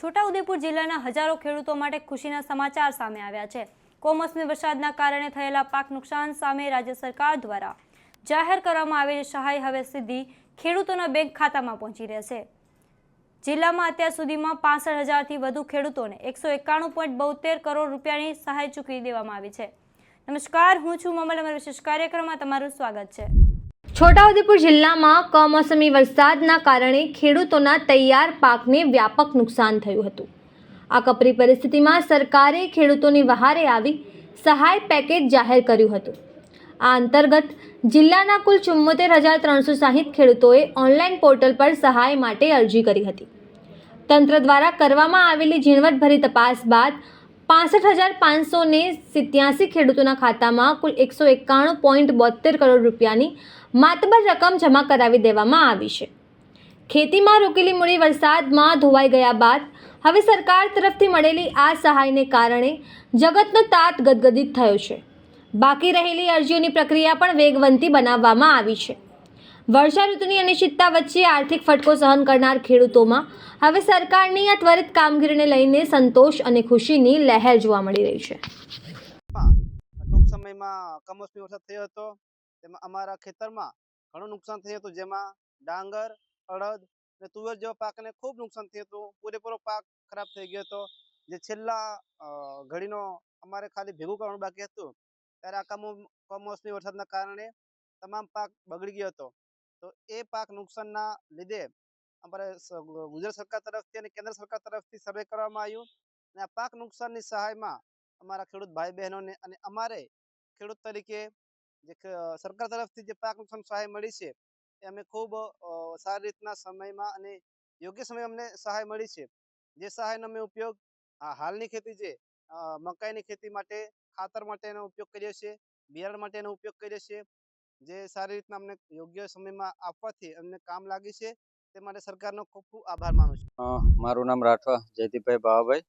છોટાઉદેપુર જિલ્લાના હજારો ખેડૂતો માટે ખુશીના સમાચાર સામે આવ્યા છે. કોમોસમી વરસાદના કારણે થયેલા પાક નુકસાન સામે રાજ્ય સરકાર દ્વારા જાહેર કરવામાં આવેલી સહાય હવે સીધી ખેડૂતોના બેંક ખાતામાં પહોંચી રહેશે જિલ્લામાં અત્યાર સુધીમાં પાસઠ હજારથી વધુ ખેડૂતોને એકસો એકાણું પોઈન્ટ બોતેર કરોડ રૂપિયાની સહાય ચૂકવી દેવામાં આવી છે. નમસ્કાર, હું છું મમલ. અમારા વિશેષ કાર્યક્રમમાં તમારું સ્વાગત છે. છોટાઉદેપુર જિલ્લામાં કમોસમી વરસાદના કારણે ખેડૂતોના તૈયાર પાકને વ્યાપક નુકસાન થયું હતું. આ કપરી પરિસ્થિતિમાં સરકારે ખેડૂતોની વહારે આવી સહાય પેકેજ જાહેર કર્યું હતું. આ અંતર્ગત જિલ્લાના કુલ ચુમ્મોતેર હજાર ત્રણસો સાહીઠ ખેડૂતોએ ઓનલાઈન પોર્ટલ પર સહાય માટે અરજી કરી હતી. તંત્ર દ્વારા કરવામાં આવેલી ઝીણવટભરી તપાસ બાદ પાસઠ હજાર પાંચસો ને સિત્યાસી ખેડૂતોના ખાતામાં કુલ એકસો એકાણું પોઈન્ટ બોતેર કરોડ રૂપિયાની માતબર રકમ જમા કરાવી દેવામાં આવી છે. ખેતીમાં રોકેલી મૂડી વરસાદમાં ધોવાઈ ગયા બાદ હવે સરકાર તરફથી મળેલી આ સહાયને કારણે જગતનો તાત ગદગદિત થયો છે. બાકી રહેલી અરજીઓની પ્રક્રિયા પણ વેગવંતી બનાવવામાં આવી છે. વર્ષા ઋતુની અનિશ્ચિતતા વચ્ચે આર્થિક ફટકો સહન કરનાર ખેડૂતોમાં હવે સરકારની આ ત્વરિત કામગીરીને લઈને સંતોષ અને ખુશીની લહેર જોવા મળી રહી છે. ટૂંક સમયમાં કમોસમી વરસાદ થયો હતો. તેમાં અમારા ખેતરમાં ઘણું નુકસાન થયું હતું, જેમાં ડાંગર, અડદ અને તુવેર જેવા પાકને ખૂબ નુકસાન થયું હતું. પૂરેપૂરો પાક ખરાબ થઈ ગયો હતો. જે છેલ્લા ઘડીનો અમારે ખાલી ભેગું કરવાનું બાકી હતું. ત્યારે આ કમો, કમોસમી વરસાદના કારણે તમામ પાક બગડી ગયો હતો. તો એ પાક નુકસાનના લીધે અમારે ગુજરાત સરકાર તરફથી અને કેન્દ્ર સરકાર તરફથી સર્વે કરવામાં આવ્યું અને આ પાક નુકસાનની સહાયમાં અમારા ખેડૂત ભાઈ બહેનોને અને અમારે ખેડૂત તરીકે જે સરકાર તરફથી જે પાક નુકસાન સહાય મળી છે, એ અમે ખૂબ સારી રીતના સમયમાં અને યોગ્ય સમયે અમને સહાય મળી છે. જે સહાયનો અમે ઉપયોગ હાલની ખેતી છે મકાઈની ખેતી માટે, ખાતર માટેનો ઉપયોગ કરીએ છીએ, બિયારણ માટેનો ઉપયોગ કરીએ છીએ જે સારી રીતના અમને યોગ્ય સમયમાં આપવાથી અમને કામ લાગી છે, તે માટે સરકારનો ખૂબ ખૂબ આભાર માનું છું. મારું નામ રાઠવા, જયદીપભાઈ બાવાભાઈ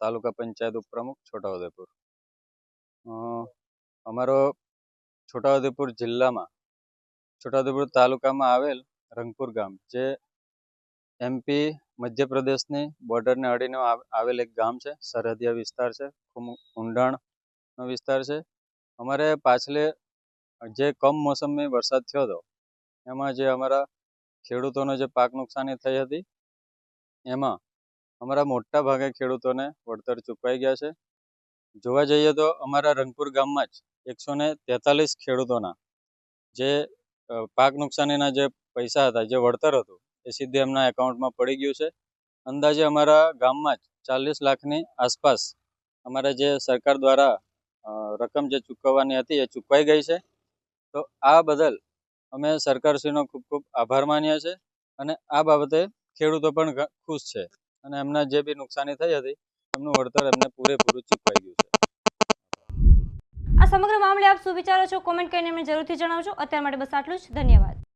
તાલુકા પંચાયત ઉપપ્રમુખ, છોટાઉદેપુર. અમારો છોટાઉદેપુર જિલ્લામાં, છોટાઉદેપુર તાલુકામાં આવેલ રંગપુર ગામ, જે એમપી મધ્યપ્રદેશની બોર્ડરને અડીને આવ- આવેલ એક ગામ છે, સરહદીય વિસ્તાર છે ખૂબ ઊંડાણનો વિસ્તાર છે. અમારે પાછલે જે કમ મોસમી વરસાદ થયો હતો, એમાં જે અમારા ખેડૂતોને જે પાક નુકસાની થઈ હતી, એમાં અમારા મોટા ભાગે ખેડૂતોને વળતર ચૂકવાઈ ગયા છે. જોવા જઈએ તો અમારા રંગપુર ગામમાં જ એકસો ને ખેડૂતોના જે પાક નુકસાનીના જે પૈસા હતા, જે વળતર હતું, એ સીધે એમના એકાઉન્ટમાં પડી ગયું છે. અંદાજે અમારા ગામમાં જ ચાલીસ લાખની આસપાસ અમારા જે સરકાર દ્વારા રકમ જે ચૂકવવાની હતી એ ચૂકવાઈ ગઈ છે. તો આ બદલ અમે સરકારશ્રીનો ખૂબ ખૂબ આભાર માનીએ છીએ અને આ બાબતે ખેડૂતો પણ ખુશ છે અને એમના જે બી નુકસાની થઈ હતી, એમનું વળતર એમને પૂરેપૂરું ચૂકવાઈ ગયું છે. આ સમગ્ર મામલે આપ શું વિચારો છો? કોમેન્ટ કરીને અમને જરૂરથી જણાવજો. અત્યાર માટે બસ આટલું જ. ધન્યવાદ.